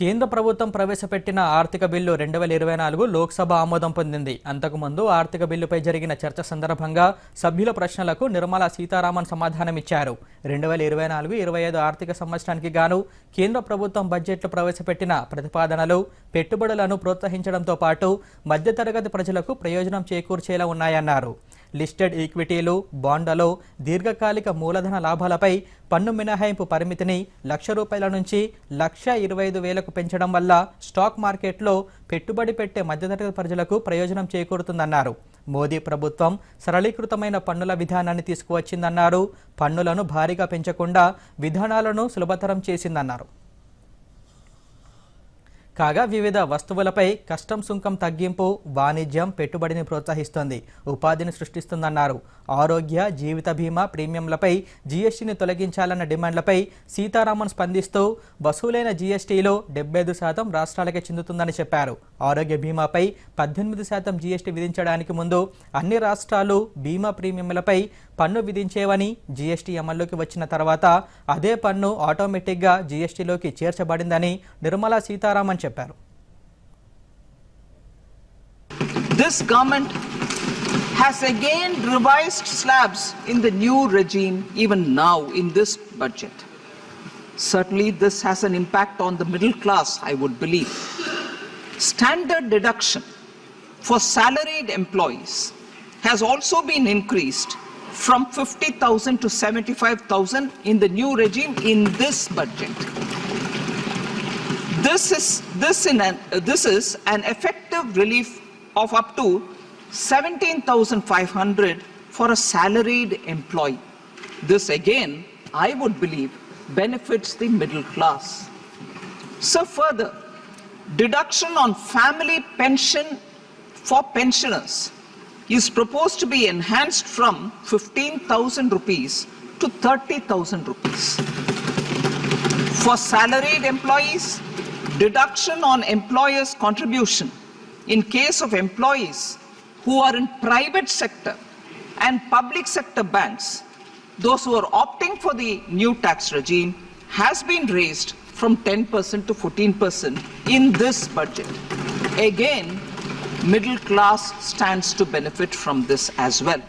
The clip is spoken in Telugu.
కేంద్ర ప్రభుత్వం ప్రవేశపెట్టిన ఆర్థిక బిల్లు రెండు వేల ఇరవై నాలుగు లోక్సభ ఆమోదం పొందింది. అంతకుముందు ఆర్థిక బిల్లుపై జరిగిన చర్చ సందర్భంగా సభ్యుల ప్రశ్నలకు నిర్మలా సీతారామన్ సమాధానమిచ్చారు. రెండు వేల ఇరవై నాలుగు ఇరవై ఐదు ఆర్థిక సంవత్సరానికి గాను కేంద్ర ప్రభుత్వం బడ్జెట్లో ప్రవేశపెట్టిన ప్రతిపాదనలు పెట్టుబడులను ప్రోత్సహించడంతో పాటు మధ్యతరగతి ప్రజలకు ప్రయోజనం చేకూర్చేలా ఉన్నాయన్నారు. లిస్టెడ్ ఈక్విటీలు బాండ్లలో దీర్ఘకాలిక మూలధన లాభాలపై పన్ను మినహాయింపు పరిమితిని లక్ష రూపాయల నుంచి లక్ష ఇరవై ఐదు వేలకు పెంచడం వల్ల స్టాక్ మార్కెట్లో పెట్టుబడి పెట్టే మధ్యతరగతి ప్రజలకు ప్రయోజనం చేకూరుతుందన్నారు. మోదీ ప్రభుత్వం సరళీకృతమైన పన్నుల విధానాన్ని తీసుకువచ్చిందన్నారు. పన్నులను భారీగా పెంచకుండా విధానాలను సులభతరం చేసిందన్నారు. కాగా వివిధ వస్తువులపై కస్టమ్ సుంకం తగ్గింపు వాణిజ్యం పెట్టుబడిని ప్రోత్సహిస్తుంది. ఉపాధిని సృష్టిస్తుందన్నారు. ఆరోగ్య జీవిత బీమా ప్రీమియంలపై జీఎస్టీని తొలగించాలన్న డిమాండ్లపై సీతారామన్ స్పందిస్తూ వసూలైన జీఎస్టీలో డెబ్బై ఐదు శాతం రాష్ట్రాలకే చెందుతుందని చెప్పారు. ఆరోగ్య బీమాపై పద్దెనిమిది శాతం జీఎస్టీ విధించడానికి ముందు అన్ని రాష్ట్రాలు బీమా ప్రీమియంలపై పన్ను విధించేవని జీఎస్టీ అమల్లోకి వచ్చిన తర్వాత అదే పన్ను ఆటోమేటిక్గా జీఎస్టీలోకి చేర్చబడిందని నిర్మలా సీతారామన్ చెప్పారు This government has again revised slabs in the new regime, even now in this budget. Certainly, this has an impact on the middle class, I would believe. Standard deduction for salaried employees has also been increased from 50,000 to 75,000 in the new regime in this budget. This is, this, an, this is an effective relief of up to 17,500 for a salaried employee. This again, I would believe, benefits the middle class. So further, deduction on family pension for pensioners is proposed to be enhanced from 15,000 rupees to 30,000 rupees. For salaried employees, deduction on employer's contribution in case of employees who are in private sector and public sector banks, those who are opting for the new tax regime has been raised from 10% to 14% in this budget. Again, middle class stands to benefit from this as well.